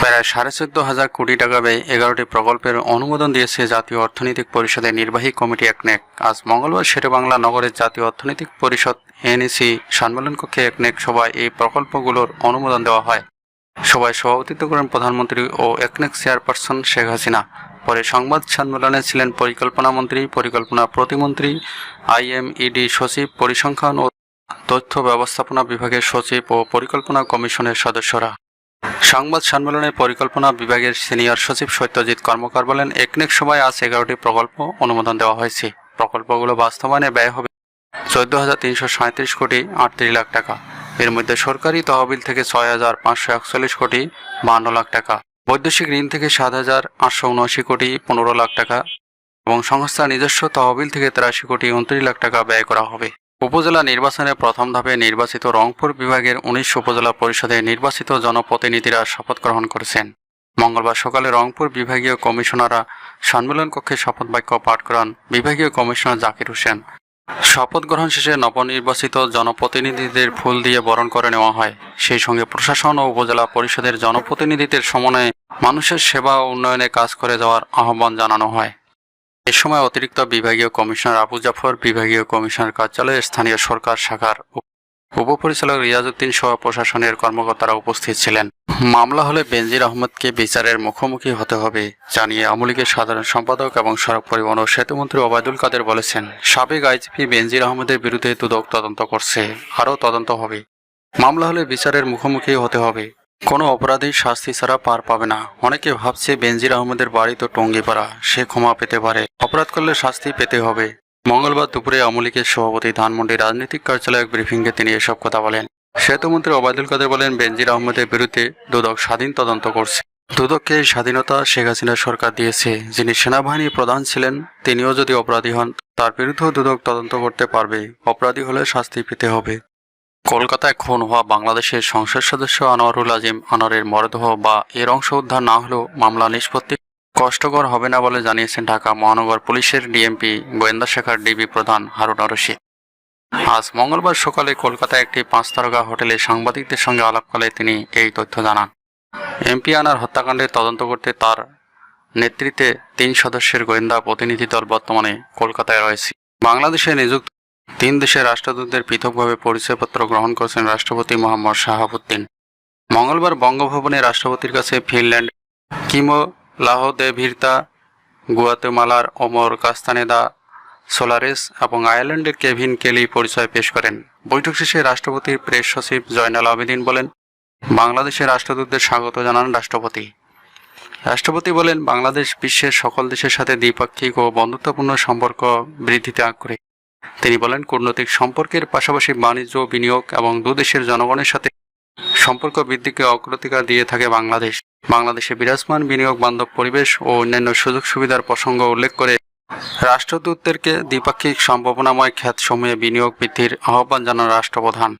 প্রায় সাড়ে চোদ্দ হাজার কোটি টাকা ব্যয়ে এগারোটি প্রকল্পের অনুমোদন দিয়েছে জাতীয় অর্থনৈতিক পরিষদের নির্বাহী কমিটি একনেক। আজ মঙ্গলবার শেরেবাংলা নগরের জাতীয় অর্থনৈতিক পরিষদ এনইসি সম্মেলন কক্ষে একনেক সভায় এই প্রকল্পগুলোর অনুমোদন দেওয়া হয়। সভায় সভাপতিত্ব করেন প্রধানমন্ত্রী ও একনেক চেয়ারপারসন শেখ হাসিনা। পরে সংবাদ সম্মেলনে ছিলেন পরিকল্পনা মন্ত্রী, পরিকল্পনা প্রতিমন্ত্রী, আইএমইডি সচিব, পরিসংখ্যান ও তথ্য ব্যবস্থাপনা বিভাগের সচিব ও পরিকল্পনা কমিশনের সদস্যরা। সংবাদ সম্মেলনে পরিকল্পনা বিভাগের সিনিয়র সচিব সত্যজিৎ কর্মকার বলেন, একনেক সময় আজ এগারোটি প্রকল্প অনুমোদন দেওয়া হয়েছে। প্রকল্পগুলো বাস্তবায়নে ব্যয় হবে চোদ্দ হাজার তিনশো সাঁত্রিশ কোটি আটত্রিশ লাখ টাকা। এর মধ্যে সরকারি তহবিল থেকে ছয় হাজার পাঁচশো একচল্লিশ কোটি বান্ন লাখ টাকা। বৈদেশিক ঋণ থেকে সাত হাজার আটশো উনআশি কোটি পনেরো লাখ টাকা। এবং সংস্থার নিজস্ব তহবিল থেকে তেরাশি কোটি উনত্রিশ লাখ টাকা ব্যয় করা হবে। উপজেলা নির্বাচনে প্রথম ধাপে নির্বাচিত রংপুর বিভাগের উনিশ উপজেলা পরিষদে নির্বাচিত জনপ্রতিনিধিরা শপথ গ্রহণ করেছেন। মঙ্গলবার সকালে রংপুর বিভাগীয় কমিশনাররা সম্মেলন কক্ষে শপথ বাক্য পাঠ করান বিভাগীয় কমিশনার জাকির হোসেন। শপথ গ্রহণ শেষে নবনির্বাচিত জনপ্রতিনিধিদের ফুল দিয়ে বরণ করে নেওয়া হয়। সেই সঙ্গে প্রশাসন ও উপজেলা পরিষদের জনপ্রতিনিধিদের সমন্বয়ে মানুষের সেবা ও উন্নয়নে কাজ করে যাওয়ার আহ্বান জানানো হয়। এ সময় অতিরিক্ত বিভাগীয় কমিশনার আবু জাফর, বিভাগীয় কমিশনার কার্যালয়ে, স্থানীয় সরকার শাখার উপ- উপপরিচালক রিয়াজউদ্দিন সহ প্রশাসনের কর্মকর্তারা উপস্থিত ছিলেন। মামলা হলে বেনজির আহমদকে বিচারের মুখোমুখি হতে হবে জানিয়ে আওয়ামী লীগের সাধারণ সম্পাদক এবং সড়ক পরিবহন ও সেতুমন্ত্রী ওবায়দুল কাদের বলেছেন, সাবেক আইজিপি বেনজির আহমদের বিরুদ্ধে দুদক তদন্ত করছে, আরও তদন্ত হবে। মামলা হলে বিচারের মুখোমুখি হতে হবে। কোনো অপরাধী শাস্তি ছাড়া পার পাবে না। অনেকে ভাবছে বেনজির আহমেদের বাড়ি তো টঙ্গিপাড়া, সে ক্ষমা পেতে পারে। অপরাধ করলে শাস্তি পেতে হবে। মঙ্গলবার দুপুরে আওয়ামী লীগের সভাপতি ধানমন্ডি রাজনৈতিক কার্যালয় ব্রিফিংয়ে তিনি এসব কথা বলেন। সেতুমন্ত্রী ওবায়দুল কাদের বলেন, বেনজির আহমদের বিরুদ্ধে দুদক স্বাধীন তদন্ত করছে। দুদককে স্বাধীনতা শেখ হাসিনা সরকার দিয়েছে। যিনি সেনাবাহিনীর প্রধান ছিলেন, তিনিও যদি অপরাধী হন, তার বিরুদ্ধেও দুদক তদন্ত করতে পারবে। অপরাধী হলে শাস্তি পেতে হবে। কলকাতায় খুন হওয়া বাংলাদেশের সংসদ সদস্য আনোয়ারুল আজিম আনোয়ারের মরদেহ বা এর অংশ উদ্ধার না হলেও মামলা নিষ্পত্তি কষ্টকর হবে না বলে জানিয়েছেন ঢাকা মহানগর পুলিশের ডিএমপি গোয়েন্দা শাখার ডিবি প্রধান হারুন রশিদ আজ মঙ্গলবার সকালে কলকাতায় একটি পাঁচ তারকা হোটেলে সাংবাদিকদের সঙ্গে আলাপকালে তিনি এই তথ্য জানান। এমপি আনার হত্যাকাণ্ডের তদন্ত করতে তার নেতৃত্বে তিন সদস্যের গোয়েন্দা প্রতিনিধি দল বর্তমানে কলকাতায় রয়েছে। বাংলাদেশে নিযুক্ত তিন দেশের রাষ্ট্রদূতদের পৃথকভাবে পরিচয়পত্র গ্রহণ করেছেন রাষ্ট্রপতি মোহাম্মদ শাহাবুদ্দিন। মঙ্গলবার বঙ্গভবনে রাষ্ট্রপতির কাছে ফিনল্যান্ড কিমো লাহোদেভিরতা গুয়াতেমালার, ওমর কাস্তানেদা, সোলারেস এবং আয়ারল্যান্ডের কেভিন কেলি পরিচয় পেশ করেন। বৈঠক শেষে রাষ্ট্রপতির প্রেস সচিব জয়নাল আবেদিন বলেন, বাংলাদেশের রাষ্ট্রদূতদের স্বাগত জানান রাষ্ট্রপতি। রাষ্ট্রপতি বলেন, বাংলাদেশ বিশ্বের সকল দেশের সাথে দ্বিপাক্ষিক ও বন্ধুত্বপূর্ণ সম্পর্ক বৃদ্ধিতে আগ্রহী। তিনি বলেন, কূটনৈতিক সম্পর্কের পাশাপাশি বাণিজ্য, বিনিয়োগ এবং দুদেশের জনগণের সাথে সম্পর্ক বৃদ্ধিকে অগ্রাধিকার দিয়ে থাকে বাংলাদেশ। বাংলাদেশে বিরাজমান বিনিয়োগ বান্ধব পরিবেশ ও অন্যান্য সুযোগ সুবিধার প্রসঙ্গ উল্লেখ করে রাষ্ট্রদূতদেরকে দ্বিপাক্ষিক সম্ভাবনাময় খ্যাত সমূহে বিনিয়োগ বৃদ্ধির আহ্বান জানান রাষ্ট্রপ্রধান।